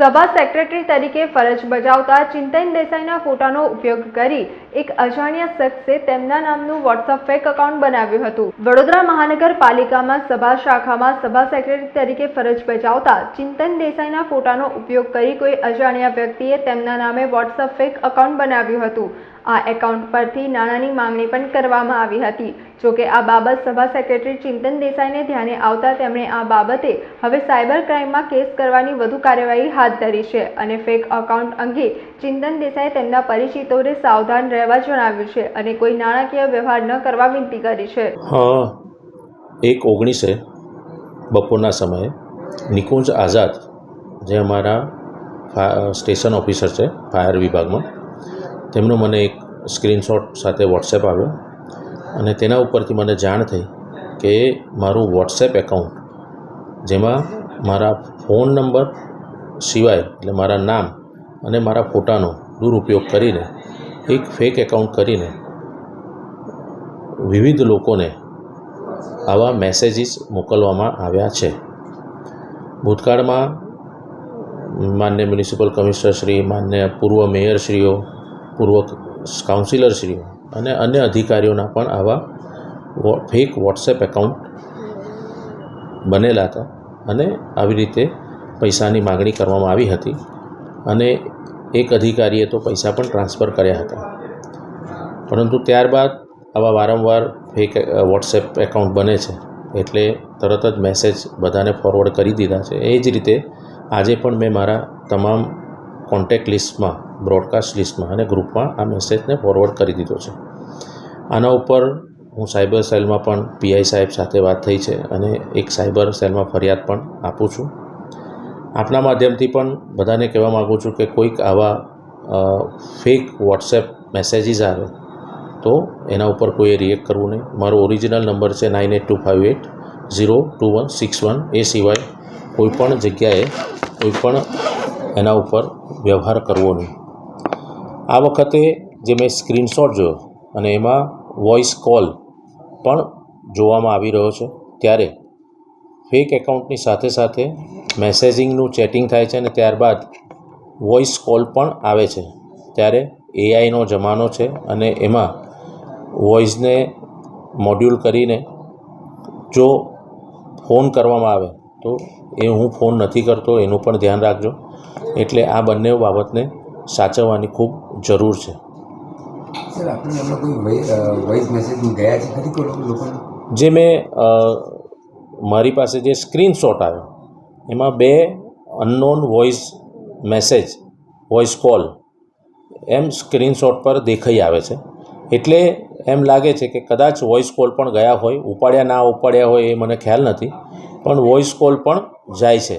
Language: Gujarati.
સભા સેક્રેટરી તરીકે ફરજ બજાવતા ચિંતન દેસાઈના ફોટાનો ઉપયોગ કરી એક અજાણ્યા શખ્સે તેમના નામનું વોટ્સઅપ ફેક એકાઉન્ટ બનાવ્યું હતું. વડોદરા મહાનગરપાલિકામાં સભા શાખામાં સભા સેક્રેટરી તરીકે ફરજ બજાવતા ચિંતન દેસાઈના ફોટાનો ઉપયોગ કરી કોઈ અજાણ્યા વ્યક્તિએ તેમના નામે વોટ્સઅપ ફેક એકાઉન્ટ બનાવ્યું હતું. આ એકાઉન્ટ પરથી નાણાંની માંગણી પણ કરવામાં આવી હતી. જોકે આ બાબત સભા સેક્રેટરી ચિંતન દેસાઈને ધ્યાને આવતા તેમણે આ બાબતે હવે સાયબર ક્રાઇમમાં કેસ કરવાની વધુ કાર્યવાહી હાથ ધરી છે અને ફેક એકાઉન્ટ અંગે ચિંતન દેસાઈએ તેમના પરિચિતોને સાવધાન રહેવા જણાવ્યું છે અને કોઈ નાણાકીય વ્યવહાર ન કરવા વિનંતી કરી છે. હા, એક ઓગણીસે બપોરના સમયે નિકુંજ આઝાદ, જે અમારા સ્ટેશન ઓફિસર છે, ફાયર વિભાગમાં તેમનો મને એક સ્ક્રીનશોટ સાથે વોટ્સએપ આવ્યો અને તેના ઉપરથી મને જાણ થઈ કે મારું વોટ્સએપ એકાઉન્ટ, જેમાં મારા ફોન નંબર સિવાય, એટલે મારા નામ અને મારા ફોટાનો દુરુપયોગ કરીને, એક ફેક એકાઉન્ટ કરીને વિવિધ લોકોને આવા મેસેજીસ મોકલવામાં આવ્યા છે. ભૂતકાળમાં માન્ય મ્યુનિસિપલ કમિશનર શ્રી માન્ય પૂર્વ મેયરશ્રીઓ પૂર્વ કાઉન્સિલરશ્રીઓ અને અન્ય અધિકારીઓના પણ આવા ફેક વોટ્સએપ એકાઉન્ટ બનેલા હતા અને આવી રીતે પૈસાની માગણી કરવામાં આવી હતી અને એક અધિકારીએ તો પૈસા પણ ટ્રાન્સફર કર્યા હતા. પરંતુ ત્યારબાદ આવા વારંવાર ફેક વોટ્સએપ એકાઉન્ટ બને છે એટલે તરત જ મેસેજ બધાને ફોરવર્ડ કરી દીધા છે. એ જ રીતે આજે પણ મેં મારા તમામ કોન્ટેક્ટ લિસ્ટમાં બ્રોડકાસ્ટ લિસ્ટમાં અને ગ્રુપમાં આ મેસેજને ફોરવર્ડ કરી દીધો છે. આના ઉપર હું સાયબર સેલમાં પણ પીઆઈ સાહેબ સાથે વાત થઈ છે અને એક સાયબર સેલમાં ફરિયાદ પણ આપું છું. આપના માધ્યમથી પણ બધાને કહેવા માગું છું કે કોઈક આવા ફેક વોટ્સએપ મેસેજીસ આવે તો એના ઉપર કોઈએ રિએક્ટ કરવું નહીં. મારો ઓરિજિનલ નંબર છે nine eight two five eight zero two one six one એ સિવાય કોઈપણ જગ્યાએ કોઈપણ એના ઉપર વ્યવહાર કરવો નહીં. આ વખતે જે મેં સ્ક્રીનશોટ જોયો અને એમાં વોઇસ કોલ પણ જોવામાં આવી રહ્યો છે, ત્યારે ફેક એકાઉન્ટની સાથે સાથે મેસેજિંગનું ચેટિંગ થાય છે અને ત્યારબાદ વોઇસ કોલ પણ આવે છે. ત્યારે એઆઈનો જમાનો છે અને એમાં વોઇસને મોડ્યુલ કરીને જો ફોન કરવામાં આવે તો એ હું ફોન નથી કરતો, એનું પણ ધ્યાન રાખજો. એટલે આ બંને બાબતને સાચવવાની ખૂબ જરૂર છે. જે મેં મારી પાસે જે સ્ક્રીનશોટ આવ્યો એમાં બે unknown voice message voice call એમ સ્ક્રીનશોટ પર દેખાઈ આવે છે. એટલે એમ લાગે છે કે કદાચ વોઇસ કોલ પણ ગયા હોય ઉપાડ્યા ના ઉપાડ્યા હોય એ મને ખ્યાલ નથી પણ વોઇસ કોલ પણ જાય છે.